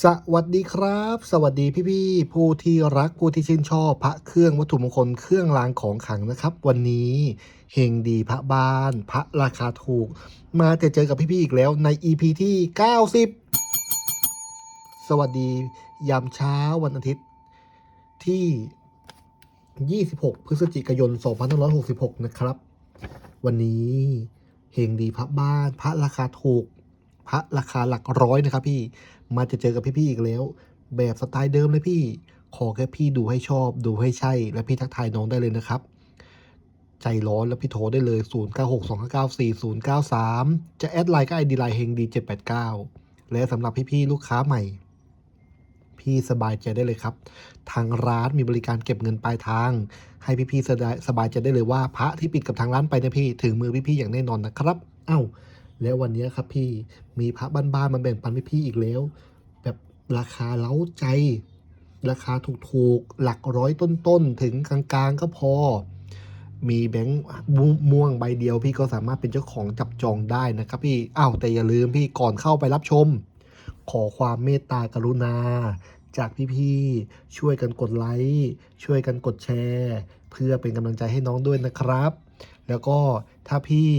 สวัสดีครับ สวัสดีพี่ๆผู้ที่รักผู้ที่ชื่นชอบพระเครื่องวัตถุมงคลเครื่องรางของขลังนะครับ วันนี้เฮงดีพระบ้าน พระราคาถูก มาจะเจอกับพี่ๆอีกแล้วใน EP ที่ 90 สวัสดียามเช้าวันอาทิตย์ที่ 26 พฤศจิกายน 2566 นะครับ วันนี้เฮงดีพระบ้าน พระราคาถูก พระราคาหลักร้อยนะครับพี่ มาจะเจอกับพี่ๆอีกแล้ว แบบสไตล์เดิมเลยพี่ ขอแค่พี่ดูให้ชอบ ดูให้ใช่ และพี่ทักทายน้องได้เลยนะครับ ใจร้อนแล้วพี่โทรได้เลย 0 9 6 2 5 9 4 0 9 3 จะแอดไลน์ก็ไอดีไลน์เฮงดี789 และสำหรับพี่ๆลูกค้าใหม่ พี่สบายใจได้เลยครับ ทางร้านมีบริการเก็บเงินปลายทาง ให้พี่ๆสบายสบายใจได้เลยว่าพระที่ปิดกับทางร้านไปนะพี่ถึงมือพี่ๆอย่างแน่นอนนะครับ เอ้า แล้ววันนี้ครับพี่มีพระบ้านๆมาแบ่งปันให้พี่อีกแล้ว แบบราคาเล้าใจ ราคาถูกๆ หลักร้อยต้นๆ ถึงกลางๆ ก็พอ มีแบงค์ม่วงใบเดียว พี่ก็สามารถเป็นเจ้าของจับจองได้นะครับพี่อ้าวแต่อย่าลืมพี่ก่อนเข้าไปรับชม ขอความเมตตากรุณาจากพี่ๆ ช่วยกันกดไลค์ ช่วยกันกดแชร์ เพื่อเป็นกำลังใจให้น้องด้วยนะครับ แล้วก็ถ้าพี่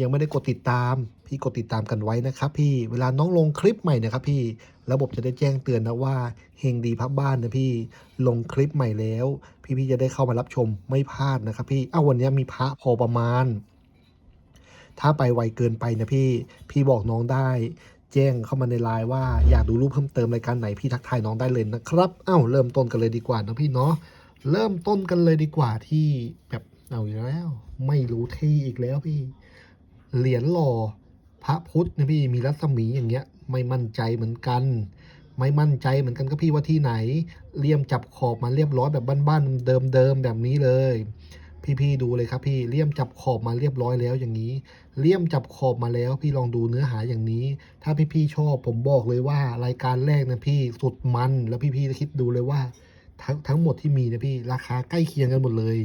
ยังไม่ได้กดติดตาม พี่กดติดตามกันไว้นะครับพี่เวลาน้องลงคลิปใหม่นะครับพี่ระบบจะได้แจ้งเตือนนะว่าเฮงดีพับบ้านนะพี่ลงคลิปใหม่แล้ว พี่ๆจะได้เข้ามารับชมไม่พลาดนะครับพี่อ้าววันนี้มีพระพอประมาณ ถ้าไปไวเกินไปนะพี่พี่บอกน้องได้แจ้งเข้ามาในไลน์ว่าอยากดูรูปเพิ่มเติมรายการไหนพี่ทักทายน้องได้เลยนะครับอ้าวเริ่มต้นกันเลยดีกว่านะพี่เนาะเริ่มต้นกันเลยดีกว่าที่แบบเอาอีกแล้ว ไม่รู้ที่อีกแล้วพี่ เหรียญหล่อพระพุทธนะพี่มีรัศมีอย่างเงี้ย ไม่มั่นใจเหมือนกัน ไม่มั่นใจเหมือนกันก็พี่ว่าที่ไหนเลี่ยมจับขอบมาเรียบร้อยแบบบ้านๆเดิมๆแบบนี้เลย พี่ๆดูเลยครับพี่เลี่ยมจับขอบมาเรียบร้อยแล้วอย่างนี้ เลี่ยมจับขอบมาแล้ว พี่ลองดูเนื้อหาอย่างนี้ ถ้าพี่ๆชอบผมบอกเลยว่ารายการแรกนะพี่สุดมันแล้วพี่ๆคิดดูเลยว่าทั้งทั้งหมดที่มีนะพี่ราคาใกล้เคียงกันหมดเลย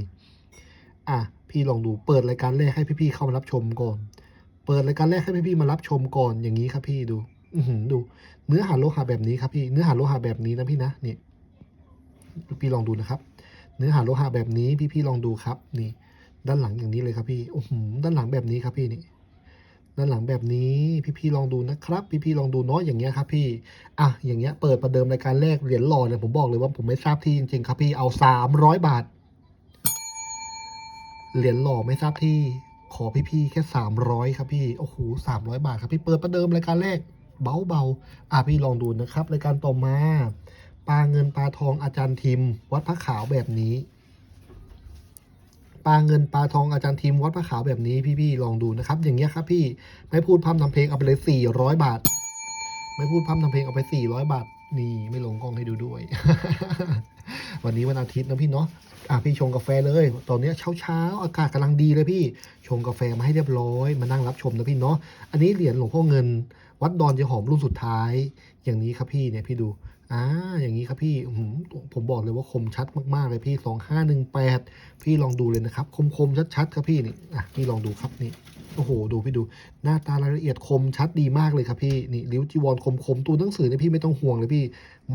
อะพี่ลองดูเปิดรายการแรกให้พี่ๆเข้ามารับชมก่อน เปิดรายการแรกให้พี่ๆมารับชมก่อนอย่างนี้ครับพี่ดู อืดูเนื้อหาโลหะแบบนี้ครับพี่เนื้อหาโลหะแบบนี้นะพี่นะนี่พี่ลองดูนะครับ เนื้อหาโลหะแบบนี้พี่ๆลองดูครับ นี่ ด้านหลังอย่างนี้เลยครับพี่โอ้โหด้านหลังแบบนี้ครับพี่นี่ด้านหลังแบบนี้พี่ๆลองดูนะครับ พี่ๆลองดูเนาะอย่างเงี้ยครับพี่อะอย่างเงี้ยเปิดประเดิมรายการแรกเหรียญหล่อเนี่ยผมบอกเลยว่าผมไม่ทราบที่จริงๆครับพี่เอาสามร้อยบาท เหรียญหล่อไม่ทราบที่ ขอพี่ๆแค่สามร้อยครับพี่โอ้โหสามร้อยบาทครับพี่เปิดประเดิมรายการแรกเบาๆอะพี่ลองดูนะครับรายการต่อมาปลาเงินปลาทองอาจารย์ทิม วัดพระขาวแบบนี้ปลาเงินปลาทองอาจารย์ทิมวัดพระขาวแบบนี้พี่ๆลองดูนะครับ อย่างเงี้ยครับพี่ไม่พูดพร่ำทำเพลงเอาไปเลยสี่ร้อยบาท ไม่พูดพร่ำทำเพลงเอาไปสี่ร้อยบาท นี่ไม่ลงกล้องให้ดูด้วย วันนี้วันอาทิตย์นะพี่เนาะอะพี่ชงกาแฟเลย ตอนนี้เช้าเช้าอากาศกำลังดีเลยพี่ ชงกาแฟมาให้เรียบร้อย มานั่งรับชมนะพี่เนาะ อันนี้เหรียญหลวงพ่อเงิน วัดดอนเจหอมรุ่นสุดท้าย อย่างนี้ครับพี่เนี่ยพี่ดู อ่าอย่างนี้ครับพี่ผมบอกเลยว่าคมชัดมากๆเลยพี่สองห้าหนึ่งแปดพี่ลองดูเลยนะครับ คมคมๆชัดๆครับพี่นี่อะพี่ลองดูครับนี่โอ้โหดูพี่ดู หน้าตารายละเอียดคมชัดดีมากเลยครับพี่นี่ริ้วจีวรคมคมตัวหนังสือเนี่ยพี่ไม่ต้องห่วงเลยพี่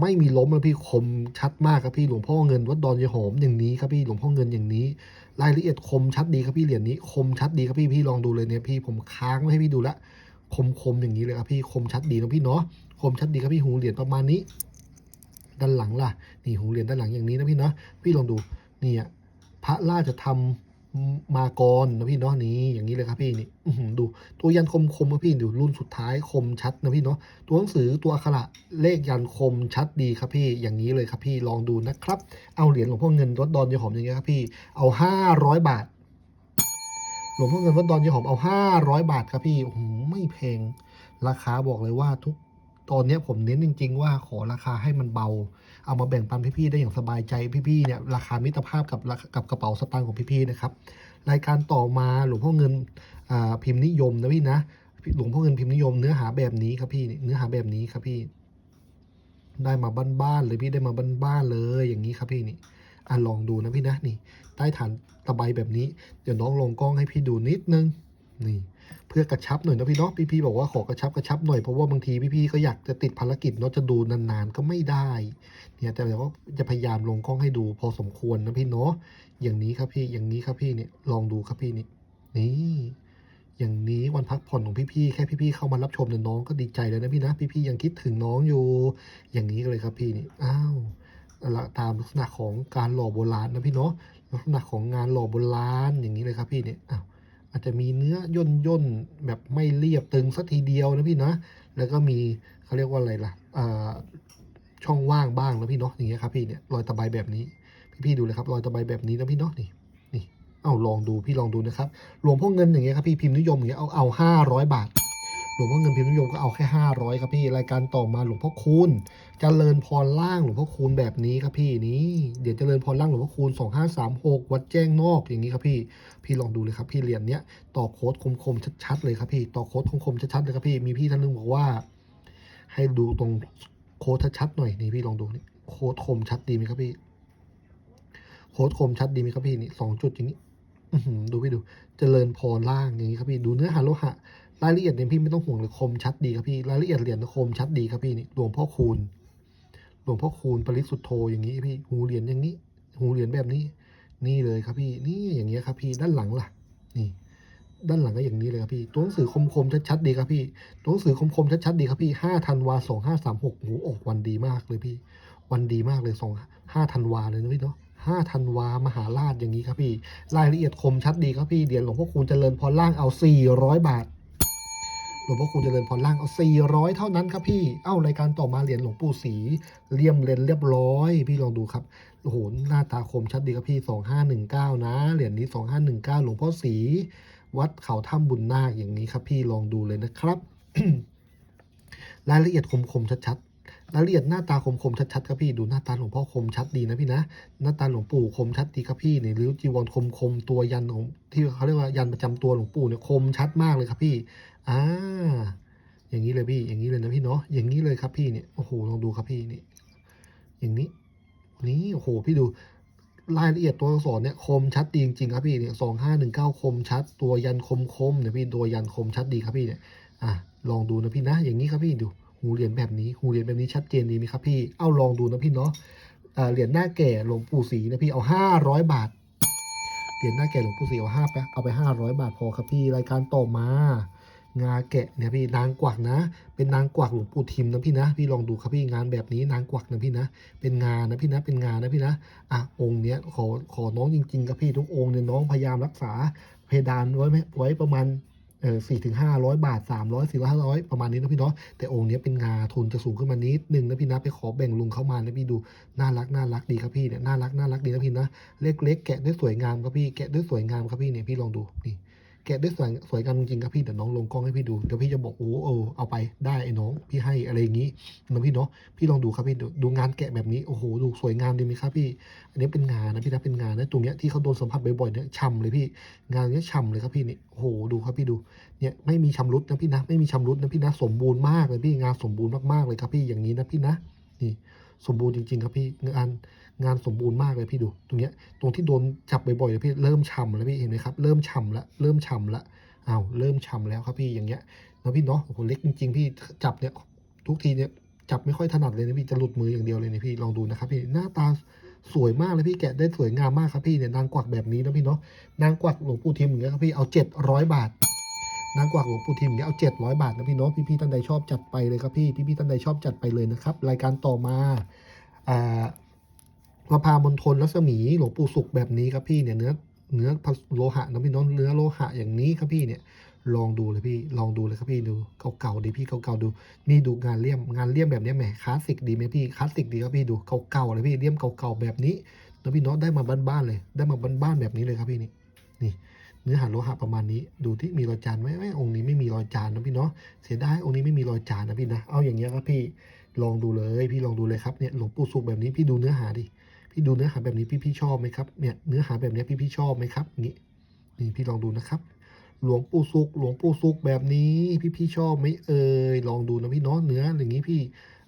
ไม่มีล้มเลยพี่คมชัดมากครับพี่หลวงพ่อเงินวัดดอนยายหอมอย่างนี้ครับพี่หลวงพ่อเงินอย่างนี้ รายละเอียดคมชัดดีครับพี่เหรียญนี้คมชัดดีครับพี่พี่ลองดูเลยเนี่ยพี่ผมค้างไว้ให้พี่ดูละคมคมอย่างนี้เลยครับพี่คมชัดดีนะพี่เนาะคมชัดดีครับพี่หูเหรียญประมาณนี้ ด้านหลังล่ะนี่หูเหรียญด้านหลังอย่างนี้นะพี่เนาะพี่ลองดูนี่อะพระราชธรรมมากรนะพี่เนาะนี่อย่างนี้เลยครับพี่นี่ดูตัวยันคมคมๆครับพี่ดูรุ่นสุดท้ายคมชัดนะพี่เนาะตัวหนังสือตัวอักขระเลขยันคมชัดดีครับพี่อย่างนี้เลยครับพี่ลองดูนะครับ เอาเหรียญหลวงพ่อเงินวัดดอนยายหอมอย่างเงี้ยครับพี่เอาห้าร้อยบาทหลวงพ่อเงินวัดดอนยายหอมเอาห้าร้อยบาทครับพี่โอ้โหไม่แพงราคาบอกเลยว่าทุก ตอนนี้ผมเน้นจริง ๆ ว่าขอราคาให้มันเบา เอามาแบ่งปันพี่ๆได้อย่างสบายใจพี่ๆเนี่ยราคามิตรภาพกับกับกระเป๋าสตางค์ของพี่ๆนะครับรายการต่อมาหลวงพ่อเงินพิมพ์นิยมนะพี่นะหลวงพ่อเงินพิมพ์นิยมเนื้อหาแบบนี้ครับพี่เนื้อหาแบบนี้ครับพี่ ได้มาบ้านๆเลยพี่ได้มาบ้านๆเลยอย่างนี้ครับพี่นี่อะลองดูนะพี่นะนี่ ใต้ฐานตะไบแบบนี้ เดี๋ยวน้องลงกล้องให้พี่ดูนิดนึงนี่ เพื่อกระชับหน่อยนะพี่เนาะพี่ๆบอกว่าขอกระชับกระชับหน่อยเพราะว่าบางทีพี่ๆก็อยากจะติดภารกิจเนาะจะดูนานๆก็ไม่ได้เนี่ยแต่ว่าจะพยายามลงกล้องให้ดูพอสมควรนะพี่เนาะอย่างนี้ครับพี่อย่างนี้ครับพี่เนี่ยลองดูครับพี่นี่นี่อย่างนี้วันพักผ่อนของพี่ๆแค่พี่ๆเข้ามารับชมเนี่ยน้องก็ดีใจเลยนะพี่นะพี่ๆยังคิดถึงน้องอยู่ อย่างนี้เลยครับพี่นี่อ้าวตามลักษณะของการหล่อโบราณนะพี่เนาะลักษณะของงานหล่อโบราณอย่างนี้เลยครับพี่เนี่ยอ้าว อาจจะมีเนื้อย่นย่นแบบไม่เรียบตึงสักทีเดียวนะพี่นะแล้วก็มีเขาเรียกว่าอะไรล่ะอ่าช่องว่างบ้างนะพี่เนาะอย่างเงี้ยครับพี่เนี่ยรอยตะไบแบบนี้ พี่ๆดูเลยครับรอยตะไบแบบนี้นะพี่เนาะนี่นี่เอาลองดูพี่ลองดูนะครับหลวงพ่อเงินอย่างเงี้ยครับพี่พิมพ์นิยมอย่างเงี้ยเอาเอาห้าร้อยบาท ลวงพ่อเงินพิมพ์นิยมก็เอาแค่ห้าร้อยครับพี่ รายการต่อมาหลวงพ่อคูณเจริญพรล่างหลวงพ่อคูณแบบนี้ครับพี่นี่เดี๋ยวเจริญพรล่างหลวงพ่อคูณสองห้าสามหกวัดแจ้งนอกอย่างนี้ครับพี่ พี่ลองดูเลยครับพี่เหรียญเนี้ยต่อโค้ดคมๆชัดๆเลยครับพี่ ต่อโค้ดคมๆชัดๆเลยครับพี่ มีพี่ท่านหนึงบอกว่า ให้ดูตรงโค้ดชัดๆหน่อยนี่พี่ลองดูนี่โค้ดคมชัดดีไหมครับพี่ โค้ดคมชัดดีไหมครับพี่นี่สองจุดอย่างนี้ดูพี่ดูเจริญพรล่างอย่างนี้ครับพี่ดูเนื้อหาโลหะ รายละเอียดเนี่ยพี่ไม่ต้องห่วงเลยคมชัดดีครับพี่รายละเอียดเหรียญคมชัดดีครับพี่นี่หลวงพ่อคูณหลวงพ่อคูณปริสุทธโธอย่างนี้พี่หูเหรียญอย่างนี้ หูเหรียญแบบนี้ นี่เลยครับพี่นี่อย่างเงี้ยครับพี่ด้านหลังล่ะ นี่ ด้านหลังก็อย่างนี้เลยครับพี่ตัวหนังสือคมๆชัดๆดีครับพี่ตัวหนังสือคมๆชัดๆดีครับพี่ห้าธันวาสองห้าสามหกหูออกวันดีมากเลยพี่ วันดีมากเลยสองห้าธันวาเลยนะพี่เนาะห้าธันวามหาราชอย่างนี้ครับพี่ รายละเอียดคมชัดดีครับพี่เดี๋ยวหลวงพ่อคูณเจริญพรล่างเอา400บาท ลวงพ่อคูณเจริญพรล่างเอา 400 เท่านั้นครับพี่ เอ้ารายการต่อมาเหรียญหลวงปู่ศรีเลี่ยมเลนเรียบร้อย พี่ลองดูครับ โอ้โห หน้าตาคมชัดดีครับพี่ 2519 นะ เหรียญนี้ 2519 หลวงพ่อศรีวัดเขาถ้ำบุญนาคอย่างนี้ครับพี่ลองดูเลยนะครับ รายละเอียดคมๆชัดๆรายละเอียดหน้าตาคมๆชัดๆครับพี่ดูหน้าตาหลวงพ่อคมชัดดีนะพี่นะหน้าตาหลวงปู่คมชัดดีครับพี่นี่ริ้วจีวรคมคมตัวยันของที่เขาเรียกว่ายันประจำตัวหลวงปู่เนี่ยคมชัดมากเลยครับพี่ อ่าอย่างนี้เลยพี่ อย่างนี้เลยนะพี่เนาะ อย่างนี้เลยครับพี่เนี่ย โอ้โห ลองดูครับพี่นี่ อย่างนี้ นี่โอ้โห พี่ดู รายละเอียดตัวอักษรเนี่ยคมชัดดีจริงๆครับพี่เนี่ยสองห้าหนึ่งเก้าคมชัด ตัวยันคมคมเนี่ยพี่ ตัวยันคมชัดดีครับพี่เนี่ย อะ ลองดูนะพี่นะ อย่างนี้ครับพี่ดู หูเหรียญแบบนี้ หูเหรียญแบบนี้ชัดเจนดีไหมครับพี่ เอาลองดูนะพี่เนาะเหรียญหน้าแก่หลวงปู่ศรีนะพี่ เอาห้าร้อยบาท เหรียญหน้าแก่หลวงปู่ศรีเอาห้าไปเอาไปห้าร้อยบาทพอครับพี่ รายการต่อมา งาแกะเนี่ยพี่นางกวักนะ เป็นนางกวักหลวงปู่ทิมนะพี่นะ พี่ลองดูครับพี่งานแบบนี้นางกวักนะพี่นะ เป็นงานนะพี่นะเป็นงานนะพี่นะอะองค์เนี้ยขอขอน้องจริงๆครับพี่ทุกองค์เนี่ยน้องพยายามรักษาเพดานไว้ไหมไว้ประมาณเออสี่ถึงห้าร้อยบาทสามร้อยสี่ร้อยห้าร้อยประมาณนี้นะพี่เนาะแต่องค์เนี้ยเป็นงาทุนจะสูงขึ้นมานิดนึงนะพี่นะไปขอแบ่งลุงเข้ามานะพี่ดูน่ารักน่ารักดีครับพี่เนี่ยน่ารักน่ารักดีนะพี่นะเล็กๆแกะได้สวยงามครับพี่แกะได้สวยงามครับพี่เนี่ยพี่ลองดูนี่ แกะได้สวยสวยงามจริงๆครับพี่เดี๋ยวน้องลงกล้องให้พี่ดูเดี๋ยวพี่จะบอกโอ้เออเอาไปได้ไอ้น้อง พี่ให้อะไรอย่างงี้นะพี่เนาะพี่ลองดูครับพี่ดูดูงานแกะแบบนี้โอ้โหดูสวยงามดีไหมครับพี่ อันนี้เป็นงานนะพี่นะเป็นงานนะตรงเนี้ยที่เขาโดนสัมผัสบ่อยๆเนี่ยฉ่ำเลยพี่ งานเนี้ยฉ่ำเลยครับพี่นี่โอ้โหดูครับพี่ดูเนี่ยไม่มีชำรุดนะพี่นะไม่มีชำรุดนะพี่นะสมบูรณ์มากเลยพี่งานสมบูรณ์มากๆเลยครับพี่อย่างนี้นะพี่นะนี่ สมบูรณ์จริงๆครับพี่งานงานสมบูรณ์มากเลยพี่ดู ตรงเนี้ยตรงที่โดนจับบ่อยๆเนี่ยพี่เริ่มฉ่ำแล้วพี่เห็นไหมครับเริ่มฉ่ำละเริ่มฉ่ำละอ้าวเริ่มฉ่ำแล้วครับพี่อย่างเงี้ยนะพี่เนาะโอ้โหเล็กจริงๆพี่จับเนี่ยทุกทีเนี่ยจับไม่ค่อยถนัดเลยนะพี่จะหลุดมืออย่างเดียวเลยนะพี่ลองดูนะครับพี่หน้าตาสวยมากเลยพี่แกะได้สวยงามมากครับพี่เนี่ยนางกวักแบบนี้นะพี่เนาะนางกวักหลวงปู่ทิมอย่างเงี้ยครับพี่เอาเจ็ดร้อยบาท นางกวักหลวงปู่ทิมอย่างเงี้ยเอาเจ็ดร้อยบาทนะพี่เนาะพี่พี่ๆท่านใดชอบจัดไปเลยครับพี่พี่พี่ๆท่านใดชอบจัดไปเลยนะครับ รายการต่อมาอ่าพระพามณฑลรัศมีหลวงปู่สุขแบบนี้ครับพี่เนี่ยเนื้อเนื้อโลหะนะพี่เน้องเนื้อโลหะอย่างนี้ครับพี่เนี่ยลองดูเลยพี่ลองดูเลยครับพี่ดูเก่าๆดีพี่เก่าๆดูนี่ดูงานเลี่ยมงานเลี่ยมแบบนี้แหมคลาสสิกดีไหมพี่คลาสสิกดีครับพี่ดูเก่าๆเลยพี่เลี่ยมเก่าๆแบบนี้แล้วพี่เน้องได้มาบ้านๆเลย ได้มาบ้านๆแบบนี้เลยครับพี่นี่นี่ เนื้อหาโลหะประมาณนี้ ดูที่มีรอยจานไหมไม่องค์นี้ไม่มีรอยจานนะพี่เนาะเสียดายองค์นี้ไม่มีรอยจานนะพี่นะเอาอย่างเงี้ยครับพี่ลองดูเลย พี่ลองดูเลยครับเนี่ยหลวงปู่สุขแบบนี้พี่ดูเนื้อหาดิพี่ดูเนื้อหาแบบนี้พี่พี่ชอบไหมครับเนี่ยเนื้อหาแบบนี้พี่พี่ชอบไหมครับอย่นี่พี่ลองดูนะครับหลวงปู่สุกหลวงปู่สุกแบบนี้พี่พี่ชอบไหมเอ่ยลองดูนะพี่เนาะเนื้ออย่างนี้พี่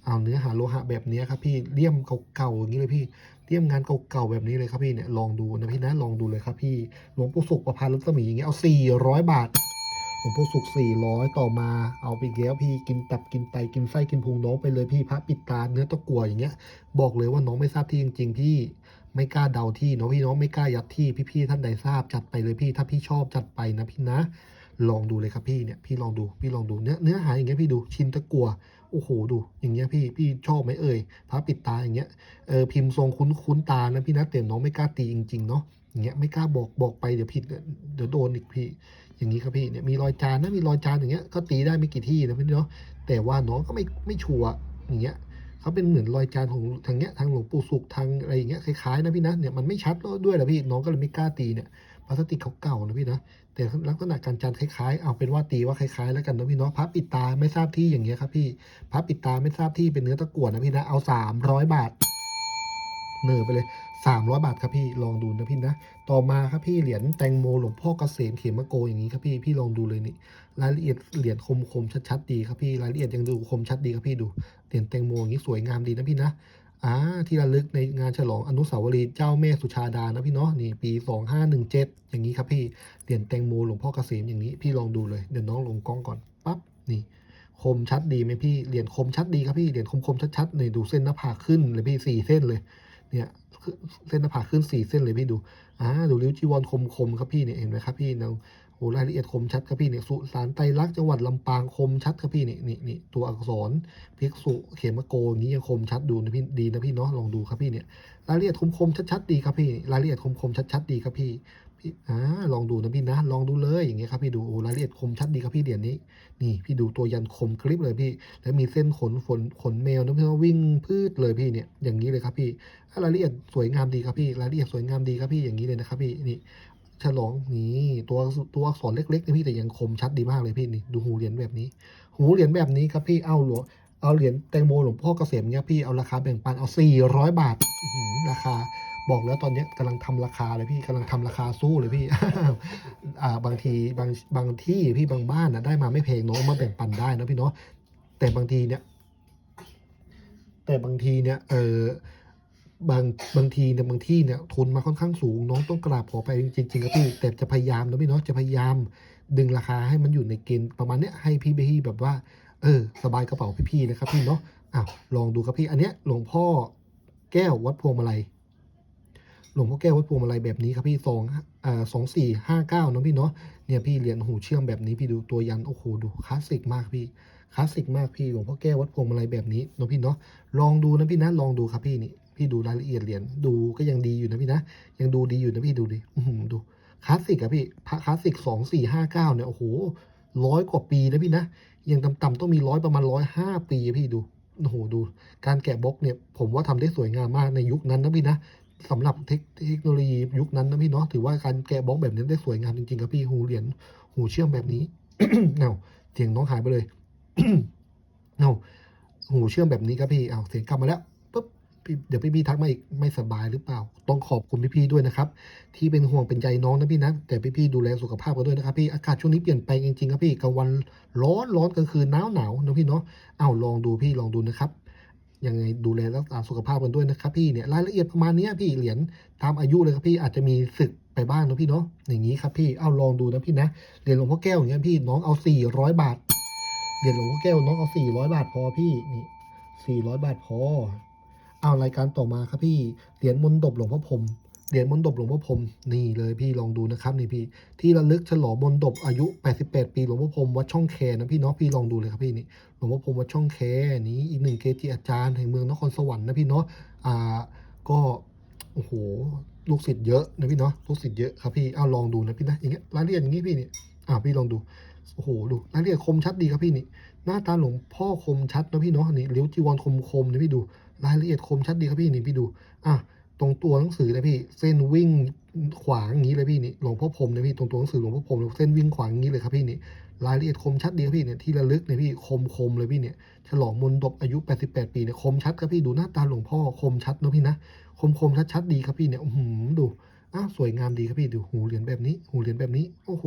เอาเนื้อหาโลหะแบบนี้ครับพี่เลี่ยมเก่าๆอย่างนี้เลยพี่เลี่ยมงานเก่าๆแบบนี้เลยครับพี่เนี่ยลองดูนะพี่นะลองดูเลยครับพี่หลวงปู่สุกประพันธ์รัศมีอย่างเงี้ยเอา 400 บาทหลวงพ่อสุขสี่ร้อยต่อมาเอาไปอีกแล้วพี่กินตับกินไตกินไส้กินพุงน้องไปเลยพี่พระปิดตาเนื้อตะกั่วอย่างเงี้ย บอกเลยว่าน้องไม่ทราบที่จริง ๆ พี่ไม่กล้าเดาที่เนาะพี่น้องไม่กล้ายัดที่พี่ๆท่านใดทราบจัดไปเลยพี่ถ้าพี่ชอบจัดไปนะพี่นะ ลองดูเลยครับพี่เนี่ยพี่ลองดูพี่ลองดูเนื้อเนื้อหาอย่างเงี้ยพี่ดูชินตะกัว โอ้โหดู อย่างเงี้ยพี่พี่ชอบไหมเอ่ยพระปิดตาอย่างเงี้ยเออพิมพ์ทรงคุ้นคุ้นตานะพี่นะเต่น้องไม่กล้าตีจริงๆเนาะอย่างเงี้ยไม่กล้าบอกบอกไปเดี๋ยวผิดเดี๋ยวโดนอีกพี่ อย่างนี้ครับพี่เนี่ยมีรอยจานนะมีรอยจานอย่างเงี้ยก็ตีได้ไม่กี่ที่นะพี่เนาะแต่ว่าน้องก็ไม่ไม่ชัวร์อย่างเงี้ย เขาเป็นเหมือนรอยจานของทางเนี้ยทางหลวงปู่สุขทางอะไรอย่างเงี้ยคล้ายๆนะพี่นะเนี่ยมันไม่ชัดด้วยแหละพี่น้องก็เลยไม่กล้าตีเนี่ยพลาสติกเขาเก่านะพี่นะแต่ลักษณะการจานคล้ายๆ เอาเป็นว่าตีว่าคล้ายๆ แล้วกันนะพี่เนาะพระปิดตาไม่ทราบที่อย่างเงี้ยครับพี่พระปิดตาไม่ทราบที่เป็นเนื้อตะกั่วนะพี่นะเอาสามร้อยบาทเนอไปเลย สามร้อยบาทครับพี่ลองดูนะพี่นะต่อมาครับพี่เหรียญแตงโมหลวงพ่อเกษมเขมโกอย่างนี้ครับพี่พี่ลองดูเลยนี่รายละเอียดเหรียญคมคมชัดๆดีครับพี่รายละเอียดยังดูคมชัดดีครับพี่ดูเหรียญแตงโมอย่างนี้สวยงามดีนะพี่นะอ่าที่ระลึกในงานฉลองอนุสาวรีย์เจ้าแม่สุชาดานะพี่เนาะนี่ปี 2517 อย่างนี้ครับพี่เหรียญแตงโมหลวงพ่อเกษมอย่างนี้พี่ลองดูเลยเดี๋ยวน้องลงกล้องก่อนปั๊บนี่คมชัดดีไหมพี่เหรียญคมชัดดีครับพี่เหรียญคมคมชัดๆนี่ดูเส้นหน้าผากขึ้นเลยพี่สี่เส้นเลยเนี่ย เส้นหน้าผากขึ้นสี่เส้นเลยพี่ดูอ่าดูริ้วจีวรคมคมๆครับพี่เนี่ยเห็นไหมครับพี่เนาะโอ้รายละเอียดคมชัดครับพี่เนี่ยสุสานไตรลักษณ์จังหวัดลำปางคมชัดครับพี่นี่นี่นี่ตัวอักษรภิกษุเขมโกอย่างนี้ยังคมชัดดูนะพี่ดีนะพี่เนาะลองดูครับพี่เนี่ยรายละเอียดคมคมๆชัดๆดีครับพี่รายละเอียดคมคมๆชัดๆดีครับพี่ พี่อ่าลองดูนะพี่นะ ลองดูเลยอย่างเงี้ยครับพี่ดูโอ้รายละเอียดคมชัดดีครับพี่เหรียญนี้ นี่พี่ดูตัวยันคมคลิปเลยพี่ แล้วมีเส้นขนฝนขนแมวนะพี่ว่าวิ่งพืชเลยพี่เนี่ยอย่างนี้เลยครับพี่รายละเอียดสวยงามดีครับพี่รายละเอียดสวยงามดีครับพี่อย่างนี้เลยนะครับพี่นี่ฉลองนี่ตัวตัวอักษรเล็กๆนะพี่แต่ยังคมชัดดีมากเลยพี่นี่ดูหูเหรียญแบบนี้ หูเหรียญแบบนี้ครับพี่เอาหลวงเอาเหรียญแตงโมหลวงพ่อเกษมเนี่ยพี่เอาราคาแบ่งปันเอา400บาทราคา บอกแล้วตอนนี้ยกำลังทำราคาเลยพี่กำลังทำราคาสู้เลยพี่อ่าบางทีบางบางที่พี่บางบ้านนะได้มาไม่แพงเนาะมาแบ่งปันได้นะพี่เนาะแต่บางทีเนี่ย แต่บางทีเนี่ยเออบางบางทีเนี่ยบางที่เนี่ยทุนมาค่อนข้างสูง น้องต้องกราบขอไปจริงๆครับพี่แต่จะพยายามนะพี่เนาะจะพยายามดึงราคาให้มันอยู่ในเกณฑ์ประมาณเนี้ยให้พี่เบฮีแบบว่า เออ สบายกระเป๋าพี่ๆนะครับพี่เนาะอ้าวลองดูครับพี่อันเนี้ยหลวงพ่อแก้ววัดพวงมาลัย หลวงพ่อแก้ววัดพวงมาลัยแบบนี้ครับพี่สองอ่าสองสี่ห้าเก้าเนาะพี่เนาะเนี่ยพี่เหรียญหูเชื่อมแบบนี้พี่ดูตัวยันโอ้โหดูคลาสสิกมากพี่คลาสสิกมากพี่หลวงพ่อแก้ววัดพวงมาลัยแบบนี้เนาะพี่เนาะลองดูนะพี่นะลองดูครับพี่นี่พี่ดูรายละเอียดเหรียญดูก็ยังดีอยู่นะพี่นะยังดูดีอยู่นะพี่ดูดิอืมดูคลาสสิกอะพี่พระคลาสสิกสองสี่ห้าเก้าเนี่ยโอ้โหร้อยกว่าปีนะพี่นะยังต่ำๆต้องมีร้อยประมาณร้อยห้าปีอะพี่ดูโอ้โหดู การแกะบล็อกเนี่ยผมว่าทำได้สวยงามมากในยุคนั้นนะพี่นะ สำหรับเทคโนโลยียุคนั้นนะพี่เนาะถือว่าการแกะบล็อกแบบนี้ได้สวยงามจริงๆครับพี่หูเหรียญหูเชื่อมแบบนี้เอาเสียงน้องหายไปเลยเอาหูเชื่อมแบบนี้ครับพี่เอาเสียงกลับมาแล้วปุ๊บเดี๋ยวพี่พี่ทักมาอีกไม่สบายหรือเปล่า ต้องขอบคุณพี่พี่ๆด้วยนะครับ ที่เป็นห่วงเป็นใยน้องนะพี่นะแต่พี่พี่ๆดูแลสุขภาพกันด้วยนะครับพี่อากาศช่วงนี้เปลี่ยนไปลงจริงๆครับพี่กลางวันร้อนร้อนกลางคืนหนาวหนาวนะพี่เนาะเอาลองดูพี่ลองดูนะครับ ยังไงดูแลรักษาสุขภาพกันด้วยนะครับพี่เนี่ยรายละเอียดประมาณนี้พี่เหรียญตามอายุเลยครับพี่อาจจะมีสึกไปบ้างนะพี่เนาะอย่างนี้ครับพี่เอาลองดูนะพี่นะเหรียญหลวงพ่อแก้วอย่างเงี้ยพี่น้องเอาสี่ร้อยบาทเหรียญหลวงพ่อแก้วน้องเอาสี่ร้อยบาทพอพี่นี่สี่ร้อยบาทพอเอารายการต่อมาครับพี่เหรียญมนดบหลวงพ่อพรม เหรียญมนดบหลวงพ่อพรมนี่เลยพี่ลองดูนะครับนี่พี่ที่ระลึกฉลองมนดบอายุ 88 ปีหลวงพ่อพรมวัดช่องแคนะพี่เนาะพี่ลองดูเลยครับพี่นี่หลวงพ่อพรมวัดช่องแคนี้อีกหนึ่งเกจิอาจารย์แห่งเมืองนครสวรรค์นะพี่เนาะอ่าก็โอ้โหลูกศิษย์เยอะนะพี่เนาะลูกศิษย์เยอะครับพี่เอาลองดูนะพี่นะอย่างเงี้ยรายละเอียดอย่างงี้พี่นี่อ่าพี่ลองดูโอ้โหดูรายละเอียดคมชัดดีครับพี่นี่หน้าตาหลวงพ่อคมชัดนะพี่เนาะนี่ริ้วจีวรคมคมนะพี่ดูรายละเอียดคมชัดดีครับพี่นี่พี่ดูอะ ตรงตัวหนังสือนะพี่ เส้นวิ่งขวางอย่างนี้เลยพี่นี่หลวงพ่อพรหมนะพี่ตรงตัวหนังสือหลวงพ่อพรมเส้นวิ่งขวางอย่างนี้เลยครับพี่นี่รายละเอียดคมชัดดีครับพี่เนี่ยที่ระลึกเนี่ยพี่คมคมเลยพี่เนี่ยฉลองมนต์ดบอายุ 88 ปีเนี่ยคมชัดครับพี่ดูหน้าตาหลวงพ่อคมชัดนะพี่นะคมคมชัดชัดดีครับพี่เนี่ยอื้อหือดูอ้าวสวยงามดีครับพี่ดูหูเหรียญแบบนี้ หูเหรียญแบบนี้โอ้โห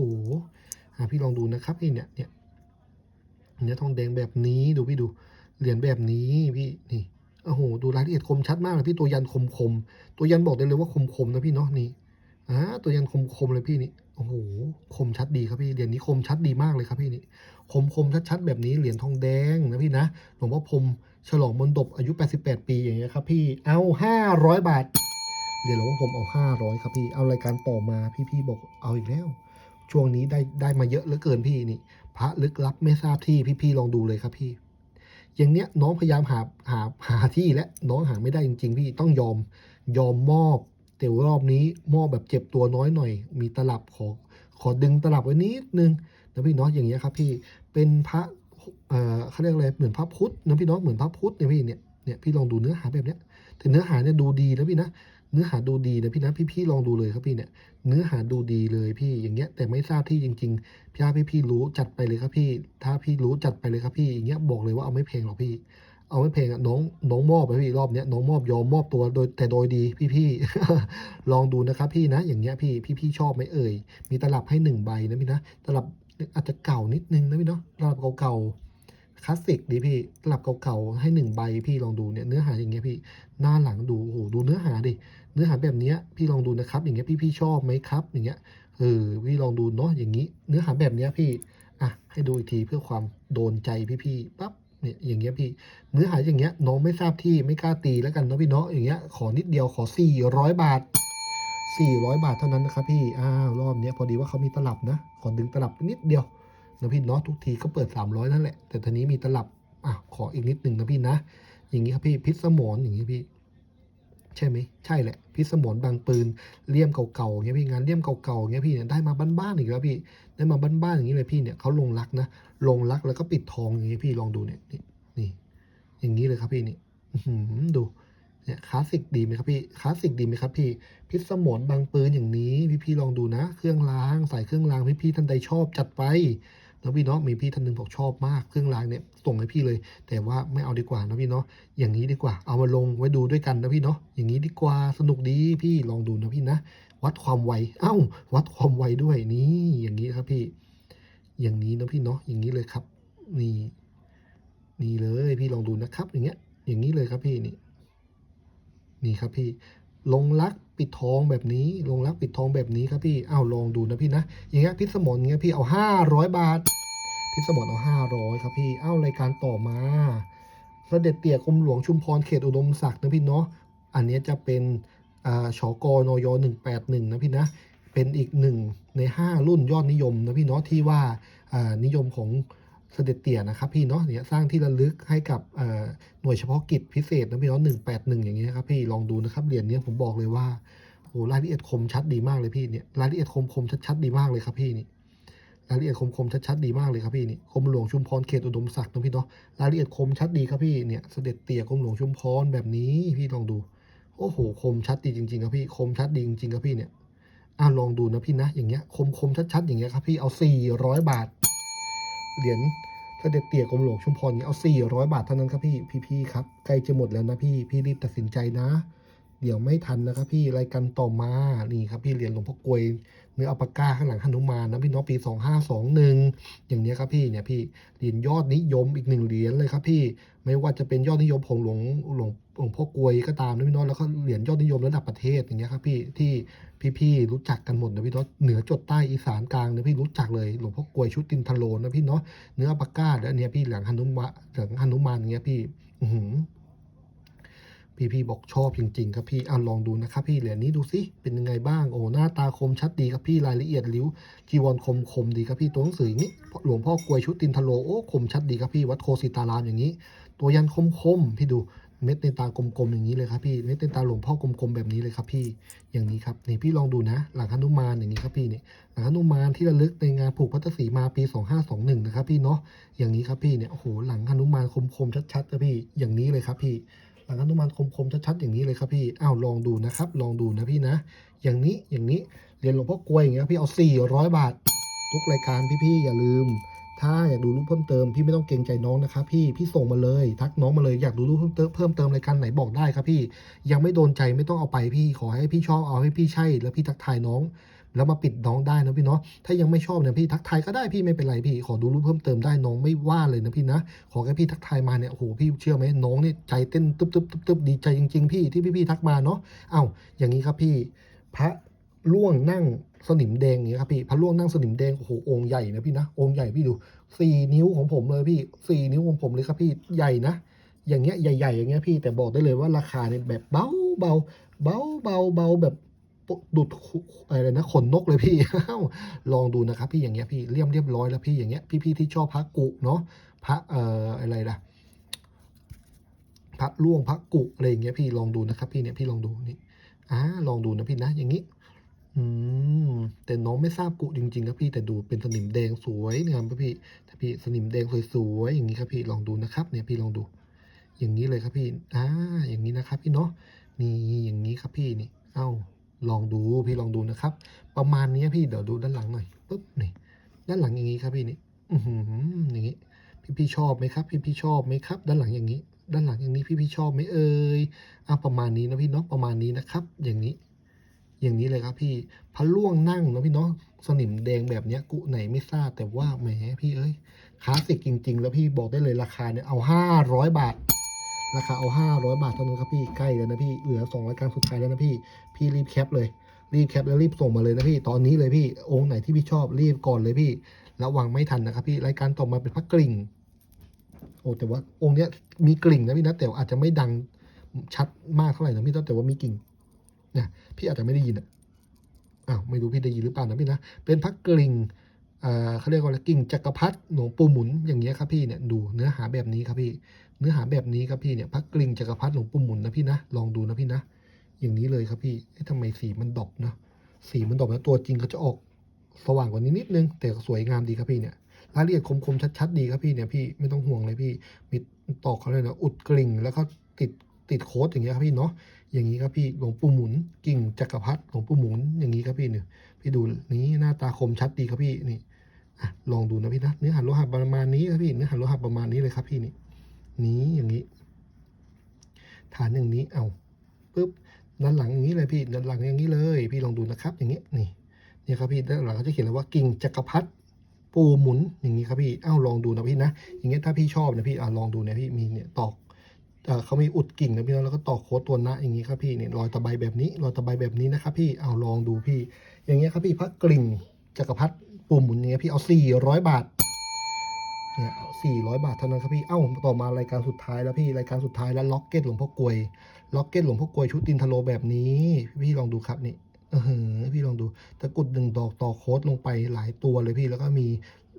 อ่าพี่ลองดูนะครับพี่เนี่ยเนี่ยเนื้อทองแดงแบบนี้ดูพี่ดูเหรียญแบบนี้พี่นี่ โอ้โหดูรายละเอียดคมชัดมากเลยพี่ตัวยันคมคมตัวยันบอกได้เลยว่าคมคมนะพี่เนาะนี่อ่าตัวยันคมคมเลยพี่นี่โอ้โหคมชัดดีครับพี่เหรียญนี้คมชัดดีมากเลยครับพี่นี่คมคมชัดชัดๆแบบนี้เหรียญทองแดงนะพี่นะหลวงพ่อพรมฉลองมนดบอายุ 88 ปีอย่างเงี้ยครับพี่เอา500 บาทเหรียญหลวงพ่อพรมเอา500ครับพี่เอารายการต่อมาพี่ๆบอกเอาอีกแล้ว ช่วงนี้ได้ได้มาเยอะเหลือเกินพี่นี่ พระลึกลับไม่ทราบที่พี่ๆลองดูเลยครับพี่ อย่างเนี้ยน้องพยายามหาหาหาที่และน้องหาไม่ได้จริง ๆ พี่ต้องยอมยอมมอบแต่รอบนี้มอบแบบเจ็บตัวน้อยหน่อย มีตลับขอขอดึงตลับไว้นิดนึงนะพี่เนาะอย่างเงี้ยครับพี่เป็นพระเอ่อเขาเรียกอะไรเหมือนพระพุทธนะพี่เนาะเหมือนพระพุทธเนี่ยพี่เนี่ยเนี่ยพี่ลองดูเนื้อหาแบบเนี้ยแต่เนื้อหาเนี่ยดูดีแล้วพี่นะ เนื้อหาดูดีนะพี่นะพี่ๆลองดูเลยครับพี่เนี่ยเนื้อหาดูดีเลยพี่อย่างเงี้ยแต่ไม่ทราบที่จริงๆพี่อาพี่พี่รู้จัดไปเลยครับพี่ ถ้าพี่รู้จัดไปเลยครับพี่อย่างเงี้ยบอกเลยว่าเอาไม่เพลงหรอกพี่ เอาไม่เพลงอะน้องน้องมอบไปพี่รอบเนี้ยน้องมอบยอมมอบตัวโดยแต่โดยดีพี่พี่ลองดูนะครับพี่นะ อย่างเงี้ยพี่พี่พี่ชอบไหมเอ่ยมีตลับให้หนึ่งใบนะพี่นะตลับอาจจะเก่านิดนึงนะพี่เนาะตลับเก่าๆ คลาสสิกดีพี่ตลับเก่าๆให้หนึ่งใบพี่ลองดูเนี่ยเนื้อหาอย่างเงี้ยพี่หน้าหลังดูโอ้โหดูเนื้อหาดิเนื้อหาแบบเนี้ยพี่ลองดูนะครับ อย่างเงี้ยพี่พี่ชอบไหมครับ อย่างเงี้ยเออพี่ลองดูเนาะอย่างนี้ เนื้อหาแบบเนี้ยพี่อะให้ดูอีกทีเพื่อความโดนใจพี่ๆปั๊บเนี่ยอย่างเงี้ยพี่เนื้อหาอย่างเงี้ยน้องไม่ทราบที่ไม่กล้าตีแล้วกันเนาะพี่เนาะอย่างเงี้ยขอนิดเดียวขอ 400 บาท 400 บาทเท่านั้นนะครับพี่อ้าวรอบเนี้ยพอดีว่าเขามีตลับนะ ขอดึงตลับนิดเดียว นะพี่เนาะทุกทีก็เปิด 300 นั่นแหละ แต่ทีนี้มีตลับอะขออีกนิดหนึ่งนะพี่นะ อย่างงี้ครับพี่พิษสมรอย่างงี้พี่ ใช่ไหมใช่แหละพิษสมรบางปืนเลี่ยมเก่าๆเงี้ยพี่งานเลี่ยมเก่าๆเงี้ยพี่เนี่ยได้มาบ้านๆอีกแล้วพี่ได้มาบ้านๆอย่างนี้เลยพี่เนี่ยเขาลงรักนะลงรักแล้วก็ปิดทองอย่างนี้พี่ลองดูเนี่ยนี่นี่อย่างนี้เลยครับพี่นี่ดูเนี่ยคลาสสิกดีไหมครับพี่คลาสสิกดีไหมครับพี่พิษสมรบางปืนอย่างนี้ พี่ๆลองดูนะ เครื่องรางใส่เครื่องรางพี่ๆท่านใดชอบจัดไป แล้วพี่เนาะมีพี่ท่านหนึ่งบอกชอบมากเครื่องรางเนี่ยส่งให้พี่เลย แต่ว่าไม่เอาดีกว่านะพี่เนาะอย่างนี้ดีกว่า เอามาลงไว้ดูด้วยกันนะพี่เนาะอย่างนี้ดีกว่าสนุกดีพี่ลองดูนะพี่นะ วัดความไวเอ้า วัดความไวด้วยนี่อย่างนี้ครับพี่ อย่างนี้นะพี่เนาะอย่างนี้เลยครับ นี่ นี่เลยพี่ลองดูนะครับ อย่างเงี้ย อย่างนี้เลยครับพี่นี่ นี่ครับพี่ลงรัก ปิดทองแบบนี้ลงรักปิดทองแบบนี้ครับพี่อ้าวลองดูนะพี่นะอย่างเงี้ยพิษสมรอย่างเงี้ยพี่เอาห้าร้อยบาท พิษสมรเอาห้าร้อยครับพี่อ้าวรายการต่อมาเสด็จเตี่ยกรมหลวงชุมพรเขตอุดมศักดิ์นะพี่เนาะอันนี้จะเป็นอ่าชกนยหนึ่งแปดหนึ่งนะพี่นะ เป็นอีกหนึ่งในห้ารุ่นยอดนิยมนะพี่เนาะที่ว่าอ่านิยมของ เสด็จเตี่ยนะครับพี่เนาะเนี่ยสร้างที่ระลึกให้กับหน่วยเฉพาะกิจพิเศษนะพี่เนาะหนึ่งแปดหนึ่งอย่างเงี้ยครับพี่ลองดูนะครับเหรียญเนี้ยผมบอกเลยว่าโอ้รายละเอียดคมชัดดีมากเลยพี่เนี่ยรายละเอียดคมคมชัดๆดีมากเลยครับพี่นี่รายละเอียดคมคมชัดๆดีมากเลยครับพี่นี่กรมหลวงชุมพรเขตอุดมศักดิ์นะพี่เนาะรายละเอียดคมชัดดีครับพี่เนี่ยเสด็จเตี่ยกรมหลวงชุมพรแบบนี้พี่ลองดูโอ้โหคมชัดดีจริงๆครับพี่คมชัดดีจริงๆครับพี่เนี่ยอะลองดูนะพี่นะอย่างเงี้ยคมคมชัดๆอย่างเงี้ยครับพี่เอา400 บาทเหรียญ เด็จเตี่ยกรมหลวงชุมพรเนี่ยเอา 400 บาทเท่านั้นครับพี่พี่ๆครับใกล้จะหมดแล้วนะพี่พี่รีบตัดสินใจนะ เดี๋ยวไม่ทันนะครับพี่รายการต่อมา นี่ครับพี่เหรียญหลวงพ่อกลวยเนื้ออัปากาข้างหลังหนุมานนะพี่น้องปี 2521 อย่างนี้ครับพี่เนี่ยพี่เหรียญยอดนิยมอีกหนึ่งเหรียญเลยครับพี่ไม่ว่าจะเป็นยอดนิยมของหลวงหลวงหลวงพ่อกลวยก็ตามนะพี่น้องแล้วก็เหรียญยอดนิยมระดับประเทศอย่างเงี้ยครับพี่ที่พี่ๆรู้จักกันหมดนะพี่น้องเหนือจดใต้อีสานกลางนะพี่รู้จักเลยหลวงพ่อกลวยชุดตินทโลนะพี่เนาะเนื้ออัปากาแล้วอันเนี้ยพี่หลืองหนุมานหลืองหนุมานอย่างเงี้ยพี่อือหือ พี่พี่บอกชอบจริงๆครับพี่อะลองดูนะครับพี่เหรียญนี้ดูสิเป็นยังไงบ้างโอ้หน้าตาคมชัดดีครับพี่รายละเอียดริ้วจีวรคมคมดีครับพี่ตัวหนังสืออย่างนี้หลวงพ่อกลวยชุดตินทโลโอ้คมชัดดีครับพี่วัดโคสิตารามอย่างนี้ ตัวยันคมคมพี่ดูเม็ดในตากลมๆอย่างนี้เลยครับพี่เม็ดในตาหลวงพ่อกลมๆแบบนี้เลยครับพี่อย่างนี้ครับนี่พี่ลองดูนะ หลังหนุมานอย่างนี้ครับพี่เนี่ยหลังหนุมานที่ระลึกในงานผูกพัทสีมาปี 2521นะครับพี่เนาะอย่างนี้ครับพี่เนี่ยโอ้โหหลังหนุมานคมๆชัดๆครับพี่อย่างนี้เลยครับพี่ หลังอนุมานคมๆชัดๆอย่างนี้เลยครับพี่อ้าวลองดูนะครับ ลองดูนะพี่นะ อย่างนี้อย่างนี้เรียนหลวงพ่อกลวยอย่างเงี้ยพี่เอา400 บาท ทุกรายการพี่ๆอย่าลืม ถ้าอยากดูรูปเพิ่มเติมพี่ไม่ต้องเกรงใจน้องนะครับพี่พี่ส่งมาเลยทักน้องมาเลยอยากดูรูปเพิ่มเติมเพิ่มเติมรายการไหนบอกได้ครับพี่ยังไม่โดนใจไม่ต้องเอาไปพี่ขอให้พี่ชอบเอาให้พี่ใช่ แล้วพี่ทักทายน้อง แล้วมาปิดน้องได้นะพี่เนาะถ้ายังไม่ชอบเนี่ยพี่ทักทายก็ได้พี่ไม่เป็นไรพี่ขอดูรูปเพิ่มเติมได้น้องไม่ว่าเลยนะพี่นะขอแค่พี่ทักทายมาเนี่ยโอ้โหพี่เชื่อไหมน้องเนี่ยใจเต้นตึ๊บตึ๊บตึ๊บตึ๊บดีใจจริงๆพี่ที่พี่ๆทักมาเนาะเอ้าอย่างนี้ครับพี่พระ ล่วงนั่งสนิมแดงอย่างเงี้ยครับพี่พระล่วงนั่งสนิมแดงโอ้โหองค์ใหญ่นะพี่นะองค์ใหญ่พี่ดูสี่นิ้วของผมเลยพี่สี่นิ้วของผมเลยครับพี่ใหญ่นะอย่างเงี้ยใหญ่ๆอย่างเงี้ยพี่แต่บอกได้เลยว่าราคาเนี่ยแบบเบาเบาเบาเบาเบาแบบดุดอะไรนะขนนกเลยพี่ลองดูนะครับพี่อย่างเงี้ยพี่เรียบเรียบร้อยแล้วพี่อย่างเงี้ยพี่ๆที่ชอบพระกุเนาะพระเอ่ออะไรล่ะพระล่วงพระกุอะไรอย่างเงี้ยพี่ลองดูนะครับพี่เนี่ยพี่ลองดูนี่อ่าลองดูนะพี่นะอย่างนี้ อืม แต่น้องไม่ทราบกุจริง ๆ ครับพี่แต่ดูเป็นสนิมแดงสวยงามครับพี่ถ้าพี่สนิมแดงสวยๆอย่างนี้ครับพี่ลองดูนะครับเนี่ยพี่ลองดู อย่างนี้เลยครับพี่อ่าอย่างนี้นะครับ พี่เนาะนี่อย่างนี้ครับพี่นี่ เอ้าลองดูพี่ลองดูนะครับ ประมาณนี้พี่เดี๋ยวดูด้านหลังหน่อยปุ๊บนี่ด้านหลังอย่างนี้ครับพี่นี่อือหืออย่างนี้พี่พี่ชอบไหมครับ พี่พี่ชอบไหมครับ ด้านหลังอย่างนี้ ด้านหลังอย่างนี้พี่พี่ชอบไหมเอ่ยอะประมาณนี้นะพี่เนาะประมาณนี้นะครับ อย่างนี้ อย่างนี้เลยครับพี่พระล่วงนั่งนะพี่เนาะสนิมแดงแบบเนี้ยกุไหนไม่ทราบแต่ว่าแหมพี่เอ้ยคลาสสิกจริง ๆ แล้วพี่บอกได้เลยราคาเนี่ยเอาห้าร้อยบาทราคาเอาห้าร้อยบาทเท่านั้นครับพี่ใกล้แล้วนะพี่เหลือสองรายการสุดท้ายแล้วนะพี่พี่รีบแคปเลยรีบแคปแล้วรีบส่งมาเลยนะพี่ตอนนี้เลยพี่องค์ไหนที่พี่ชอบรีบก่อนเลยพี่ระวังไม่ทันนะครับพี่รายการต่อมาเป็นพระกริ่งโอ้แต่ว่าองค์เนี้ยมีกลิ่งนะพี่นะแต่อาจจะไม่ดังชัดมากเท่าไหร่นะพี่แต่ว่ามีกลิ่ง นี่ยพี่อาจจะไม่ได้ยินอะอ้าวไม่รู้พี่ได้ยินหรือเปล่านะพี่นะเป็นพระกริ่งอ่าเขาเรียกว่าอะไรกิ่งจักรพรรดิหลวงปู่หมุนอย่างเงี้ยครับพี่เนี่ยดูเนื้อหาแบบนี้ครับพี่ เนื้อหาแบบนี้ครับพี่เนี่ยพระกริ่งจักรพรรดิหลวงปู่หมุนนะพี่นะลองดูนะพี่นะอย่างนี้เลยครับพี่เอ๊ะทำไมสีมันดรอปนะสีมันดรอปนะตัวจริงเขาจะออกสว่างกว่านี้นิดนึง แต่สวยงามดีครับพี่เนี่ยรายละเอียดคมๆชัดๆดีครับพี่เนี่ยพี่ไม่ต้องห่วงเลยพี่มีตอกเขาเลยนะอุดกริ่งแล้วก็ติดติดโค้ดอย่างเงี้ยครับพี่เนาะ อย่างนี้ครับพี่หลวงปู่หมุนกิ่งจักรพรรดิหลวงปู่หมุนอย่างนี้ครับพี่เนี่ยพี่ดูนี้หน้าตาคมชัดดีครับพี่นี่อะลองดูนะพี่นะเนื้อหาโลหะประมาณนี้ครับพี่เนื้อหาโลหะประมาณนี้เลยครับพี่นี่นี้อย่างนี้ ฐานอย่างนี้เอาปุ๊บด้านหลังอย่างนี้เลยพี่ด้านหลังอย่างนี้เลย พี่ลองดูนะครับ อย่างนี้นี่นี่ครับพี่ด้านหลังเขาจะเขียนเลยว่ากิ่งจักรพรรดิปูหมุนอย่างนี้ครับพี่อ้าวลองดูนะพี่นะอย่างเงี้ยถ้าพี่ชอบนะพี่อ่าลองดูนะพี่มีเนี่ยตอก เขามีอุดกิ่งนะพี่นะแล้วก็ต่อโค้ดตัวนะอย่างนี้ครับพี่เนี่ยรอยตะไบแบบนี้รอยตะไบแบบนี้นะครับพี่เอาลองดูพี่ อย่างเงี้ยครับพี่พระกริ่งจักรพรรดิปูหมุนอย่างเงี้ยพี่เอาสี่ร้อยบาทเนี่ยสี่ร้อยบาทเท่านั้นครับพี่ เอ้า ต่อมารายการสุดท้ายแล้วพี่ รายการสุดท้ายแล้วล็อกเก็ตหลวงพ่อกลวย ล็อกเก็ตหลวงพ่อกลวยชุดดินทโลแบบนี้ พี่ลองดูครับนี่เออหือพี่ลองดูตะกรุดหนึ่งดอกต่อโค้ดลงไปหลายตัวเลยพี่ แล้วก็มี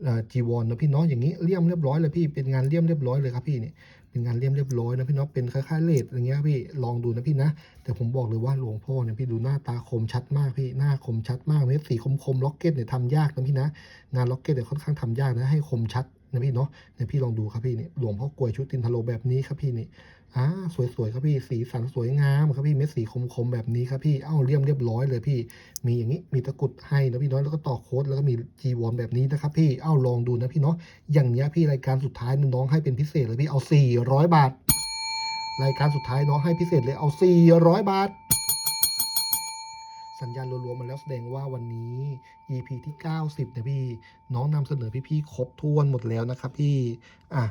เอ่อจีวรนะพี่เนาะอย่างนี้เลี่ยมเรียบร้อยเลยพี่ เป็นงานเลี่ยมเรียบร้อยเลยครับพี่เนี่ย เป็นงานเลี่ยมเรียบร้อยนะพี่เนาะเป็นคล้ายๆเลดอย่างเงี้ยพี่ลองดูนะพี่นะ แต่ผมบอกเลยว่าหลวงพ่อเนี่ยพี่ดูหน้าตาคมชัดมากพี่หน้าคมชัดมากเม็ดสีคมๆล็อกเก็ตเนี่ยทำยากนะพี่นะงานล็อกเก็ตเนี่ยค่อนข้างทำยากนะให้คมชัด นะพี่เนาะเนี่ยพี่ลองดูครับพี่เนี่ยหลวงพ่อกลวยชุดตินทะโลแบบนี้ครับพี่นี่อ่าสวยๆครับพี่สีสันสวยงามครับพี่เม็ดสีคมๆแบบนี้ครับพี่เอ้าเรียมเรียบร้อยเลยพี่ มีอย่างนี้มีตะกุดให้นะพี่เน้อยแล้วก็ต่อโค้ดแล้วก็มีจีวรแบบนี้นะครับพี่เอ้าลองดูนะพี่เนาะอย่างเงี้ยพี่รายการสุดท้ายน้องให้เป็นพิเศษเลยพี่เอา400 บาท รายการสุดท้ายน้องให้พิเศษเลยเอา400 บาท สัญญาณรัวๆมาแล้วแสดงว่าวันนี้ EP ที่ 90นะพี่น้องนำเสนอพี่ๆครบถ้วนหมดแล้วนะครับพี่อะ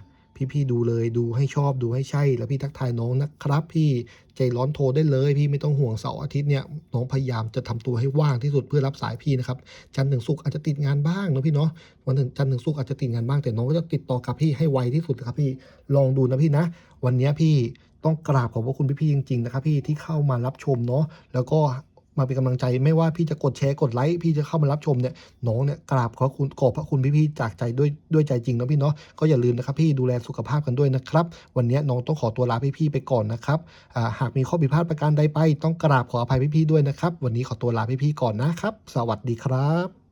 พี่ๆดูเลยดูให้ชอบดูให้ใช่ แล้วพี่ทักทายน้องนะครับ พี่ใจร้อนโทรได้เลย พี่ไม่ต้องห่วงเสาร์อาทิตย์เนี่ยน้องพยายามจะทำตัวให้ว่างที่สุดเพื่อรับสายพี่นะครับจันถึงศุกอาจจะติดงานบ้างนะพี่เนาะวันถึงจันถึงศุกอาจจะติดงานบ้างแต่น้องก็จะติดต่อกับพี่ให้ไวที่สุดครับพี่ลองดูนะพี่นะ วันนี้พี่ต้องกราบขอบพระคุณพี่ๆจริงๆนะครับพี่ที่เข้ามารับชมเนาะแล้วก็ มาเป็นกำลังใจไม่ว่าพี่จะกดแชร์กดไลค์พี่จะเข้ามารับชมเนี่ยน้องเนี่ยกราบขอคุณขอบพระคุณพี่ๆจากใจด้วยด้วยใจจริงนะพี่เนาะก็อย่าลืมนะครับพี่ดูแลสุขภาพกันด้วยนะครับวันนี้น้องต้องขอตัวลาพี่ๆไปก่อนนะครับหากมีข้อผิดพลาดประการใดไป ต้องกราบขออภัยพี่ๆด้วยนะครับ วันนี้ขอตัวลาพี่ๆก่อนนะครับ สวัสดีครับ